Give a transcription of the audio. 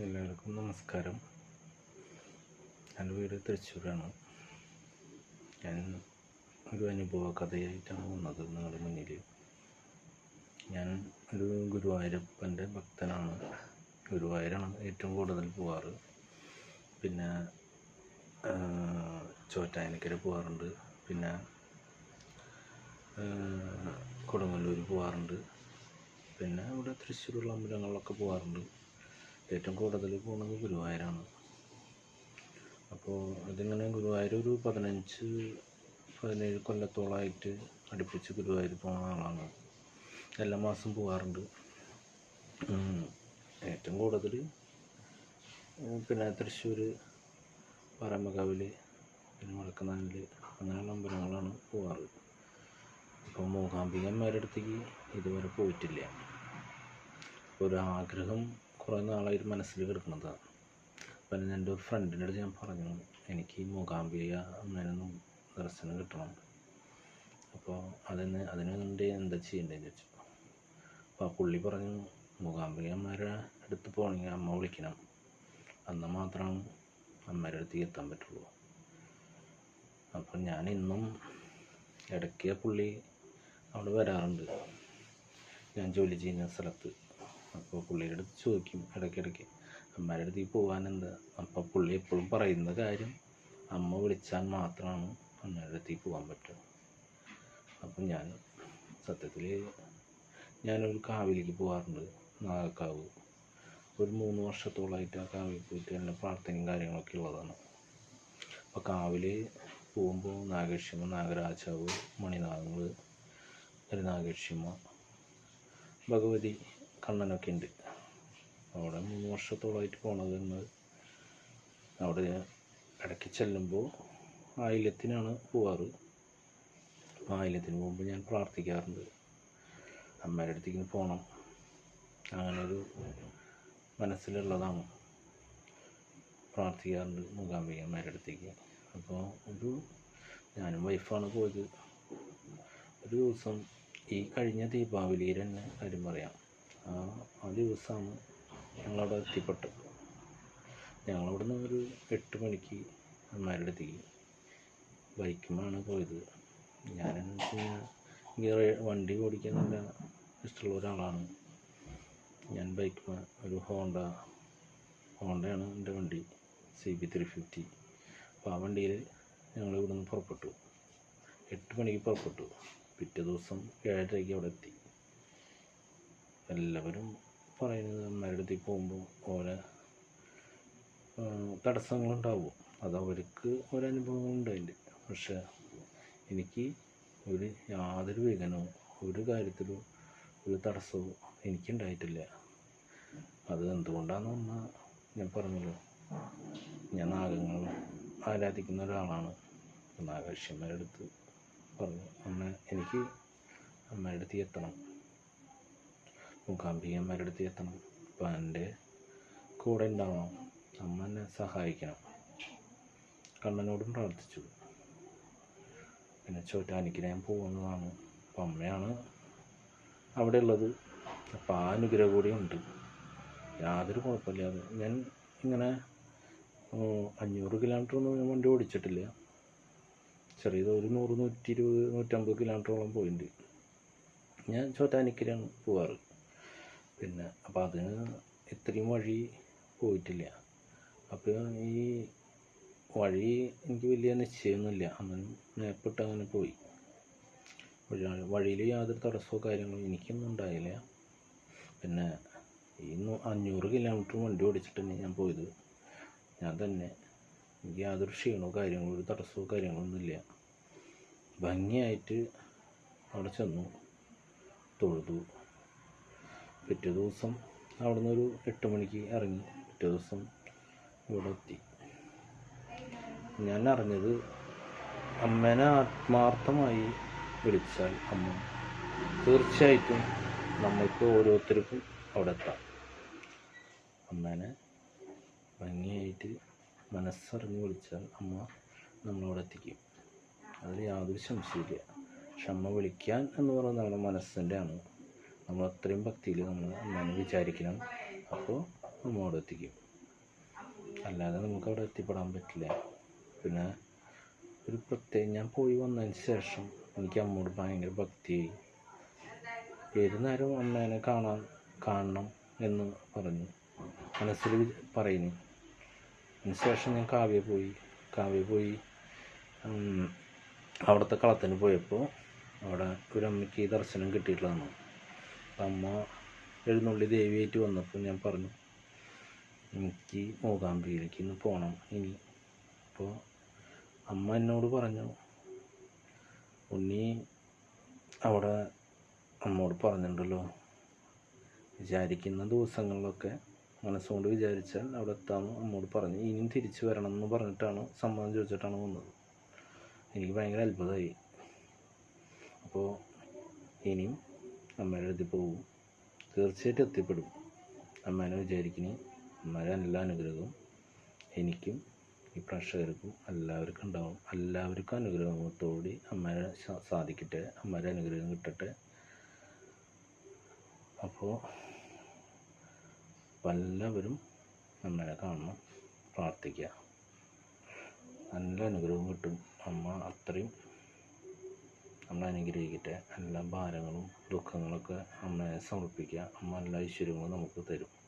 എല്ലാവർക്കും നമസ്കാരം. എന്റെ വീട് തൃശ്ശൂരാണ്. ഞാൻ ഒരു അനുഭവ കഥയായിട്ടാണ് വന്നത് നിങ്ങളുടെ മുന്നിൽ ഞാൻ ഒരു ഗുരുവായൂരപ്പന്റെ ഭക്തനാണ്. ഗുരുവായൂരാണ് ഏറ്റവും കൂടുതൽ പോവാറ്. പിന്നെ ചോറ്റാനിക്കര പോവാറുണ്ട്. പിന്നെ കൊടുങ്ങല്ലൂർ പോവാറുണ്ട്. പിന്നെ ഇവിടെ തൃശ്ശൂരുള്ള അമ്പലങ്ങളിലൊക്കെ പോകാറുണ്ട് ഏറ്റവും കൂടുതൽ പോകുന്നത് ഗുരുവായൂരാണ്. അപ്പോൾ അതിങ്ങനെ ഗുരുവായൂർ ഒരു പതിനഞ്ച് പതിനേഴ് കൊല്ലത്തോളമായിട്ട് അടുപ്പിച്ച് ഗുരുവായൂർ പോകുന്ന ആളാണ്. എല്ലാ മാസം പോകാറുണ്ട്. ഏറ്റവും കൂടുതൽ പിന്നെ തൃശ്ശൂർ പറമ്പകാവിൽ പിന്നെ വടക്കനാലിൽ അങ്ങനെയുള്ള അമ്പലങ്ങളാണ് പോകാറ് അപ്പോൾ മൂകാംബികന്മാരുടെ അടുത്തേക്ക് ഇതുവരെ പോയിട്ടില്ല. ഒരു ആഗ്രഹം കുറേ നാളായിട്ട് മനസ്സിൽ കിടക്കുന്നതാണ്. അപ്പം എന്റെ ഒരു ഫ്രണ്ടിന്റെ അടുത്ത് ഞാൻ പറഞ്ഞു എനിക്ക് മൂകാംബിക അമ്മേനൊന്നും ദർശനം കിട്ടണം. അപ്പോൾ അതിന് അതിന് വേണ്ടി എന്താ ചെയ്യേണ്ടതെന്ന് ചോദിച്ചു. അപ്പോൾ ആ പുള്ളി പറഞ്ഞു മൂകാംബിക മൂകാംബികന്മാരുടെ അടുത്ത് പോകണമെങ്കിൽ അമ്മ വിളിക്കണം. അന്ന് മാത്രമാണ് അമ്മയുടെ അടുത്തേക്ക് എത്താൻ പറ്റുള്ളൂ. അപ്പോൾ ഞാൻ ഇന്നും ഇടയ്ക്ക് പുള്ളി അവിടെ വരാറുണ്ട്. ഞാൻ ജോലി ചെയ്യുന്ന സ്ഥലത്ത്. അപ്പോൾ പുള്ളിയുടെ അടുത്ത് ചോദിക്കും ഇടയ്ക്കിടയ്ക്ക് അമ്മയുടെ അടുത്ത് പോകാൻ എന്താ അപ്പോൾ പുള്ളി എപ്പോഴും പറയുന്ന കാര്യം അമ്മ വിളിച്ചാൽ മാത്രമാണ് അമ്മയുടെ അടുത്തേക്ക് പോകാൻ പറ്റുക അപ്പം ഞാൻ സത്യത്തിൽ ഞാനൊരു കാവിലേക്ക് പോകാറുണ്ട് നാഗക്കാവ്. ഒരു മൂന്ന് വർഷത്തോളമായിട്ട് ആ കാവിൽ പോയിട്ട് എന്റെ പ്രാർത്ഥനയും കാര്യങ്ങളൊക്കെ ഉള്ളതാണ്. അപ്പോൾ കാവിൽ പോകുമ്പോൾ നാഗേക്ഷിമ നാഗരാജാവ് മണിനാഗങ്ങൾ നാഗേക്ഷിമ ഭഗവതി കണ്ണനൊക്കെ ഉണ്ട് അവിടെ മൂന്ന് വർഷത്തോളമായിട്ട് പോണത് എന്നത് അവിടെ ഇടയ്ക്ക് ചെല്ലുമ്പോൾ ആയില്യത്തിനാണ് പോവാറ്. അപ്പോൾ ആയില്യത്തിന് പോകുമ്പോൾ ഞാൻ പ്രാർത്ഥിക്കാറുണ്ട്. അമ്മയുടെ അടുത്തേക്ക് പോകണം അങ്ങനൊരു മനസ്സിലുള്ളതാണ്. പ്രാർത്ഥിക്കാറുണ്ട് അമ്മയുടെ അടുത്തേക്ക്. അപ്പോൾ ഒരു ഞാനും വൈഫാണ് പോയത്. ഒരു ദിവസം ഈ കഴിഞ്ഞ ദീപാവലിയിൽ തന്നെ കാര്യം പറയാം. ആ ദിവസമാണ് ഞങ്ങളവിടെ എത്തിപ്പെട്ടത് ഞങ്ങളവിടെ നിന്ന് ഒരു എട്ട് മണിക്ക് അമ്മയുടെ അടുത്തേക്ക് ബൈക്കുമാണ് പോയത് ഞാൻ ഗിയർ വണ്ടി ഓടിക്കാൻ നല്ല ഇഷ്ടമുള്ള ഒരാളാണ്. ഞാൻ ബൈക്ക് ഒരു ഹോണ്ട ഹോണ്ടയാണ് എന്റെ വണ്ടി സി ബി ത്രീ ഫിഫ്റ്റി. അപ്പോൾ ആ വണ്ടിയിൽ ഞങ്ങൾ ഇവിടെ നിന്ന് പുറപ്പെട്ടു. എട്ട് മണിക്ക് പുറപ്പെട്ടു. പിറ്റേ ദിവസം ഏഴരയ്ക്ക് അവിടെ എത്തി. എല്ലാവരും പറയുന്നത് അമ്മയുടെ അടുത്തേക്ക് പോകുമ്പോൾ ഓരോ തടസ്സങ്ങളുണ്ടാവും. അത് അവർക്ക് ഒരനുഭവമുണ്ട് അതിന്റെ. പക്ഷെ എനിക്ക് ഒരു യാതൊരു വിഘനവും ഒരു കാര്യത്തിലും ഒരു തടസ്സവും എനിക്കുണ്ടായിട്ടില്ല. അത് എന്തുകൊണ്ടാണെന്ന് പറഞ്ഞാൽ ഞാൻ പറഞ്ഞല്ലോ. ഞാൻ നാഗങ്ങൾ ആരാധിക്കുന്ന ഒരാളാണ്. നാഗേശ്വരന്മാരുടെ അടുത്ത് പറഞ്ഞു അമ്മ എനിക്ക് അമ്മയുടെ അടുത്ത് എത്തണം. മൂകാംബികന്മാരുടെ അടുത്ത് എത്തണം. അപ്പം എന്റെ കൂടെ ഉണ്ടാവണം. അമ്മ എന്നെ സഹായിക്കണം. കണ്ണനോടും പ്രാർത്ഥിച്ചു. പിന്നെ ചോറ്റാനിക്ക് ഞാൻ പോകുന്നതാണ് അപ്പം അമ്മയാണ് അവിടെ ഉള്ളത്. അപ്പം ആ അനുഗ്രഹം കൂടി ഉണ്ട്. യാതൊരു കുഴപ്പമില്ലാതെ. ഞാൻ ഇങ്ങനെ അഞ്ഞൂറ് കിലോമീറ്റർ ഒന്നും ഞാൻ വണ്ടി ഓടിച്ചിട്ടില്ല. ചെറിയത് ഒരു നൂറ് നൂറ്റി ഇരുപത് നൂറ്റമ്പത് കിലോമീറ്ററോളം പോയിട്ടുണ്ട് ഞാൻ ചോറ്റാനിക്കരയാണ് പോവാറ്. പിന്നെ അപ്പോൾ അതിന് ഇത്രയും വഴി പോയിട്ടില്ല. അപ്പോൾ ഈ വഴി എനിക്ക് വലിയ നിശ്ചയമൊന്നുമില്ല അങ്ങനെ മേപ്പിട്ട് അങ്ങനെ പോയി. വഴിയിൽ യാതൊരു തടസ്സമോ കാര്യങ്ങളോ എനിക്കൊന്നും ഉണ്ടായില്ല. പിന്നെ ഈ നൂ- അഞ്ഞൂറ് കിലോമീറ്റർ വണ്ടി ഓടിച്ചിട്ടാണ് ഞാൻ പോയത്. ഞാൻ തന്നെ എനിക്ക് യാതൊരു ക്ഷീണമോ കാര്യങ്ങളോ ഒരു തടസ്സമോ കാര്യങ്ങളൊന്നുമില്ല. ഭംഗിയായിട്ട് അവിടെ ചെന്നു തൊഴുതു. പിറ്റേ ദിവസം അവിടെ നിന്നൊരു എട്ട് മണിക്ക് ഇറങ്ങി. പിറ്റേ ദിവസം ഇവിടെ എത്തി. ഞാൻ അറിഞ്ഞത് അമ്മേനെ ആത്മാർത്ഥമായി വിളിച്ചാൽ അമ്മ തീർച്ചയായിട്ടും നമ്മൾക്ക് ഓരോരുത്തർക്കും അവിടെ എത്താം. അമ്മേനെ ഭംഗിയായിട്ട് മനസ്സറിഞ്ഞ് വിളിച്ചാൽ അമ്മ നമ്മളവിടെ എത്തിക്കും. അതിൽ യാതൊരു സംശയമില്ല പക്ഷെ അമ്മ വിളിക്കാൻ എന്ന് പറയുന്നത് നമ്മുടെ മനസ്സിന്റെ ആണ് നമ്മൾ അത്രയും ഭക്തിയിൽ നമ്മൾ അമ്മേനെ വിചാരിക്കണം. അപ്പോൾ നമ്മോട് എത്തിക്കും. അല്ലാതെ നമുക്ക് അവിടെ എത്തിപ്പെടാൻ പറ്റില്ല. പിന്നെ ഒരു പ്രത്യേക ഞാൻ പോയി വന്നതിന് ശേഷം എനിക്ക് അമ്മോട് ഭയങ്കര ഭക്തിയായി. ഏത് നേരവും അമ്മേനെ കാണാൻ കാണണം എന്ന് പറഞ്ഞു. മനസ്സിൽ പറയുന്നു. അതിന് ശേഷം ഞാൻ കാവ്യ പോയി. കാവ്യ പോയി അവിടുത്തെ കളത്തിന് പോയപ്പോൾ അവിടെ ഒരു അമ്മയ്ക്ക് ദർശനം കിട്ടിയിട്ടുള്ളതാണ്. അമ്മ എഴുന്നള്ളി ദേവിയായിട്ട് വന്നപ്പോൾ ഞാൻ പറഞ്ഞു എനിക്ക് മൂകാംബികയിലേക്ക് ഇന്ന് പോകണം ഇനി. അപ്പോൾ അമ്മ എന്നോട് പറഞ്ഞു ഉണ്ണി അവിടെ അമ്മോട് പറഞ്ഞിട്ടുണ്ടല്ലോ വിചാരിക്കുന്ന ദിവസങ്ങളിലൊക്കെ മനസ്സുകൊണ്ട് വിചാരിച്ചാൽ അവിടെ എത്താമെന്ന് അമ്മോട് പറഞ്ഞു. ഇനിയും തിരിച്ചു വരണം എന്ന് പറഞ്ഞിട്ടാണ് സമ്മതം ചോദിച്ചിട്ടാണ് വന്നത്. എനിക്ക് ഭയങ്കര അത്ഭുതമായി. അപ്പോൾ ഇനിയും അമ്മയുടെ അടുത്ത് പോകും തീർച്ചയായിട്ടും എത്തിപ്പെടും. അമ്മേനെ വിചാരിക്കുന്നു അമ്മയുടെ എല്ലാ അനുഗ്രഹവും എനിക്കും ഈ പ്രേക്ഷകർക്കും എല്ലാവർക്കും ഉണ്ടാവും. എല്ലാവർക്കും അനുഗ്രഹത്തോടി അമ്മേനെ സാധിക്കട്ടെ അമ്മേരെ അനുഗ്രഹം കിട്ടട്ടെ. അപ്പോൾ എല്ലാവരും അമ്മേനെ കാണണം പ്രാർത്ഥിക്കുക നല്ല അനുഗ്രഹം കിട്ടും. അമ്മ അത്രയും നമ്മളെ അനുഗ്രഹിക്കട്ടെ. എല്ലാ ഭാരങ്ങളും ദുഃഖങ്ങളൊക്കെ അമ്മയെ സമർപ്പിക്കുക. അമ്മ എല്ലാ ഐശ്വര്യങ്ങളും നമുക്ക് തരും.